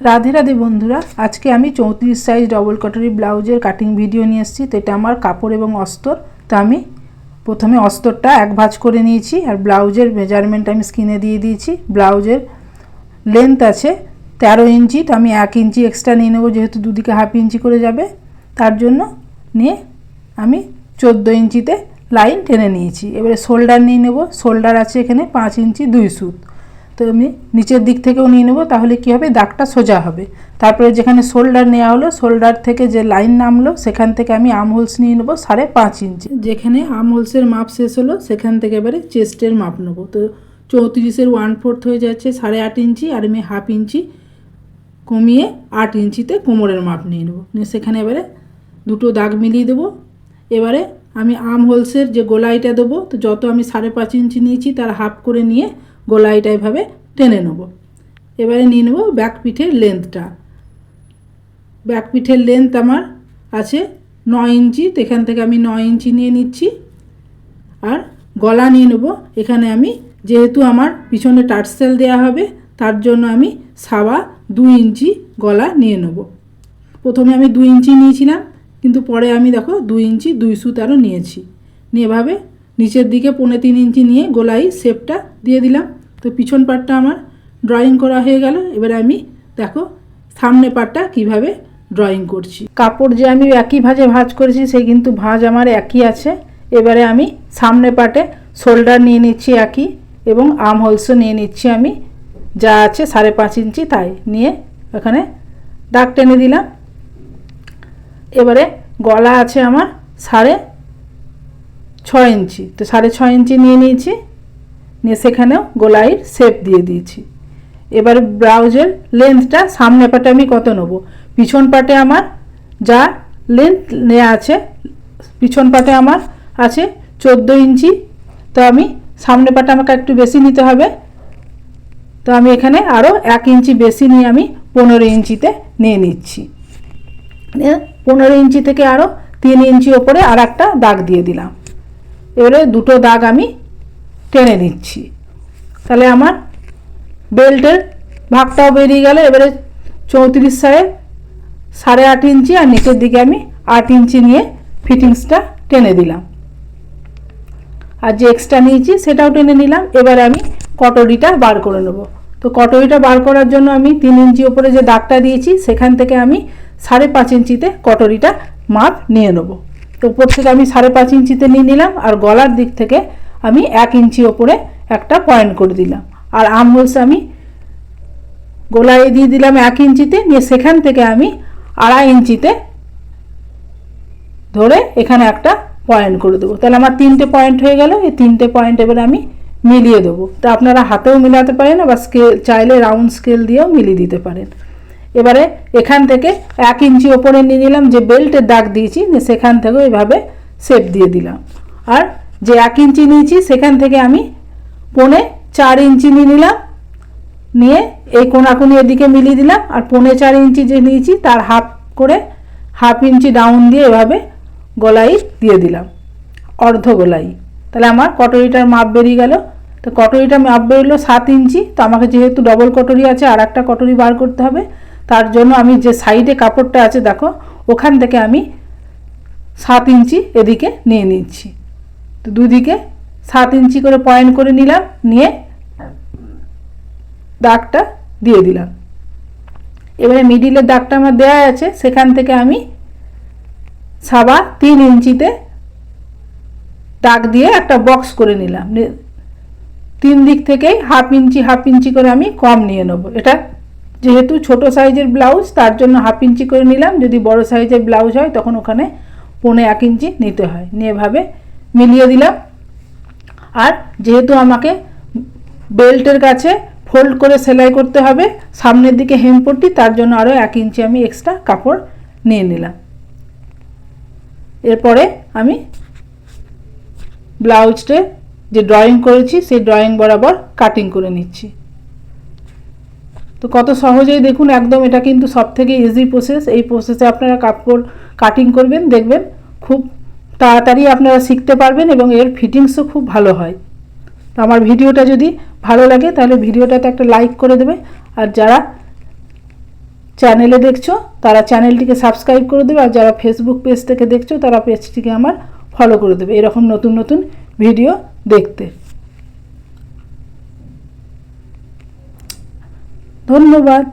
রাধে রাধে বন্ধুরা, আজকে আমি চৌত্রিশ সাইজ ডবল কটারি ব্লাউজের কাটিং ভিডিও নিয়ে এসেছি। তো এটা আমার কাপড় এবং অস্তর। তো আমি প্রথমে অস্তরটা এক ভাঁজ করে নিয়েছি আর ব্লাউজের মেজারমেন্ট আমি স্কিনে দিয়ে দিয়েছি। ব্লাউজের লেন্থ আছে তেরো ইঞ্চি, তো আমি এক ইঞ্চি এক্সট্রা নিয়ে নেব, যেহেতু দুদিকে হাফ ইঞ্চি করে যাবে। তার জন্য নিয়ে আমি চোদ্দ ইঞ্চিতে লাইন টেনে নিয়েছি। এবারে শোল্ডার নিয়ে নেব। শোল্ডার আছে এখানে পাঁচ ইঞ্চি দুই সুত। তো আমি নিচের দিক থেকেও নিয়ে নেব, তাহলে কি হবে? দাগটা সোজা হবে। তারপরে যেখানে শোল্ডার নেওয়া হলো, শোল্ডার থেকে যে লাইন নামলো, সেখান থেকে আমি আর্ম হোলস নিয়ে নেব সাড়ে পাঁচ ইঞ্চি। যেখানে আর্ম হোলসের মাপ শেষ হলো, সেখান থেকে এবারে চেস্টের মাপ নেব। তো চৌত্রিশের ওয়ান ফোর্থ হয়ে যাচ্ছে সাড়ে আট ইঞ্চি, আর আমি হাফ ইঞ্চি কমিয়ে আট ইঞ্চিতে কোমরের মাপ নিয়ে নেব। নিয়ে সেখানে এবারে দুটো দাগ মিলিয়ে দেবো। এবারে আমি আর্ম হোলসের যে গোলাইটা দেবো, তো যত আমি সাড়ে পাঁচ ইঞ্চি নিয়েছি, তার হাফ করে নিয়ে গোলাইটা এভাবে টেনে নেব। এবারে নিয়ে নেব ব্যাক পিঠের লেন্থটা ব্যাক পিঠের লেন্থ আমার আছে নয় ইঞ্চি এখান থেকে আমি নয় ইঞ্চি নিয়ে নিচ্ছি। আর গলা নিয়ে নেব। এখানে আমি যেহেতু আমার পিছনে টার্সেল দেওয়া হবে, তার জন্য আমি সাওয়া দুই ইঞ্চি গলা নিয়ে নেব। প্রথমে আমি দুই ইঞ্চি নিয়েছিলাম, কিন্তু পরে আমি দেখো দুই ইঞ্চি, দুই সুত আরও নিয়েছি। নিয়ে এভাবে নিচের দিকে পৌনে তিন ইঞ্চি নিয়ে গোলাই শেপটা দিয়ে দিলাম। তো পিছন পাটটা আমার ড্রয়িং করা হয়ে গেল। এবারে আমি দেখো সামনে পাটটা কীভাবে ড্রয়িং করছি। কাপড় যে আমি একই ভাঁজে ভাঁজ করেছি সেই কিন্তু ভাঁজ আমার একই আছে। এবারে আমি সামনে পাটে শোল্ডার নিয়ে নিচ্ছি একই এবং আর্ম হোলসও নিয়ে নিচ্ছি আমি। যা আছে সাড়ে পাঁচ ইঞ্চি তাই নিয়ে এখানে দাগ টেনে দিলাম। এবারে গলা আছে আমার সাড়ে ছয় ইঞ্চি। তো সাড়ে ছয় ইঞ্চি নিয়ে নিয়েছি। নিয়ে সেখানেও গোলাইয়ের শেপ দিয়ে দিয়েছি। এবার ব্লাউজের লেন্থটা সামনে পাটে আমি কত নেব? পিছন পাটে আমার যা লেন্থ নেওয়া আছে, পিছন পাটে আমার আছে চোদ্দ ইঞ্চি। তো আমি সামনে পাটে আমাকে একটু বেশি নিতে হবে। তো আমি এখানে আরও এক ইঞ্চি বেশি নিয়ে আমি পনেরো ইঞ্চিতে নিয়ে নিচ্ছি। পনেরো ইঞ্চি থেকে আরও তিন ইঞ্চি ওপরে আর একটা দাগ দিয়ে দিলাম। এবারে দুটো দাগ আমি টেনে নিচ্ছি। তাহলে আমার বেল্টের ভাগটাও বেরিয়ে গেল, এবারে চৌত্রিশ সাড়ে সাড়ে আট ইঞ্চি আর নিচের দিকে আমি আট ইঞ্চি নিয়ে ফিটিংসটা টেনে দিলাম। আর যে এক্সট্রা নিয়েছি সেটাও টেনে নিলাম, এবারে আমি কটরিটা বার করে নেব। তো কটরিটা বার করার জন্য আমি তিন ইঞ্চি ওপরে যে দাগটা দিয়েছি, সেখান থেকে আমি সাড়ে পাঁচ ইঞ্চিতে কটরিটা মাপ নিয়ে নেব। তো উপর থেকে আমি সাড়ে পাঁচ ইঞ্চিতে নিয়ে নিলাম, আর গলার দিক থেকে আমি এক ইঞ্চি ওপরে একটা পয়েন্ট করে দিলাম। আর আম হোলস আমি গোলায় দিয়ে দিলাম এক ইঞ্চিতে, নিয়ে সেখান থেকে আমি আড়াই ইঞ্চিতে ধরে এখানে একটা পয়েন্ট করে দেবো। তাহলে আমার তিনটে পয়েন্ট হয়ে গেল, এই তিনটে পয়েন্ট এবারে আমি মিলিয়ে দেবো। তা আপনারা হাতেও মিলাতে পারেন বা স্কেল চাইলে রাউন্ড স্কেল দিয়েও মিলিয়ে দিতে পারেন। এবারে এখান থেকে এক ইঞ্চি ওপরে নিয়ে নিলাম, যে বেল্টের দাগ দিয়েছি সেখান থেকেও এভাবে শেপ দিয়ে দিলাম। আর যে এক ইঞ্চি নিয়েছি, সেখান থেকে আমি পনে চার ইঞ্চি নিয়ে নিলাম। নিয়ে এই কোনাকুনি এদিকে মিলিয়ে দিলাম আর পনে চার ইঞ্চি যে নিয়েছি, তার হাফ করে হাফ ইঞ্চি ডাউন দিয়ে এভাবে গলাই দিয়ে দিলাম। অর্ধ গলাই তাহলে আমার কটরিটার মাপ বেরিয়ে গেল। তো কটরিটার মাপ বেরোলো সাত ইঞ্চি। তো আমাকে যেহেতু ডবল কটরি আছে আর একটা কটরি বার করতে হবে। তার জন্য আমি যে সাইডে কাপড়টা আছে, দেখো, ওখান থেকে আমি সাত ইঞ্চি এদিকে নিয়ে নিচ্ছি। তো দুদিকে সাত ইঞ্চি করে পয়েন্ট করে নিলাম, নিয়ে দাগটা দিয়ে দিলাম। এবারে মিডিলের দাগটা আমার দেওয়া আছে, সেখান থেকে আমি সাবা তিন ইঞ্চিতে দাগ দিয়ে একটা বক্স করে নিলাম। তিন দিক থেকেই হাফ ইঞ্চি হাফ ইঞ্চি করে আমি কম নিয়ে নেব। এটা যেহেতু ছোট সাইজের ব্লাউজ তার জন্য হাফ ইঞ্চি করে নিলাম। যদি বড় সাইজের ব্লাউজ হয়, তখন ওখানে পৌনে এক ইঞ্চি নিতে হয়। নিয়ে এভাবে মিলিয়ে দিলাম। আর যেহেতু আমাকে বেল্টের কাছে ফোল্ড করে সেলাই করতে হবে, সামনের দিকে হেমপট্টি তার জন্য আরও এক ইঞ্চি আমি এক্সট্রা কাপড় নিয়ে নিলাম। এরপরে আমি ব্লাউজটে যে ড্রয়িং করেছি, সেই ড্রয়িং বরাবর কাটিং করে নিচ্ছি। তো কত সহজেই দেখুন, একদম এটা কিন্তু সব থেকে ইজি প্রসেস এই প্রসেসে আপনারা কাপড় কাটিং করবেন, দেখবেন খুব তাড়াতাড়ি আপনারা শিখতে পারবেন এবং এর ফিটিংসও খুব ভালো হয়। তো আমার ভিডিওটা যদি ভালো লাগে, তাহলে ভিডিওটাতে একটা লাইক করে দেবে। আর যারা চ্যানেলে দেখছ, তারা চ্যানেলটিকে সাবস্ক্রাইব করে দেবে। আর যারা ফেসবুক পেজ থেকে দেখছ, তারা পেজটিকে আমার ফলো করে দেবে। এরকম নতুন নতুন ভিডিও দেখতে। ধন্যবাদ।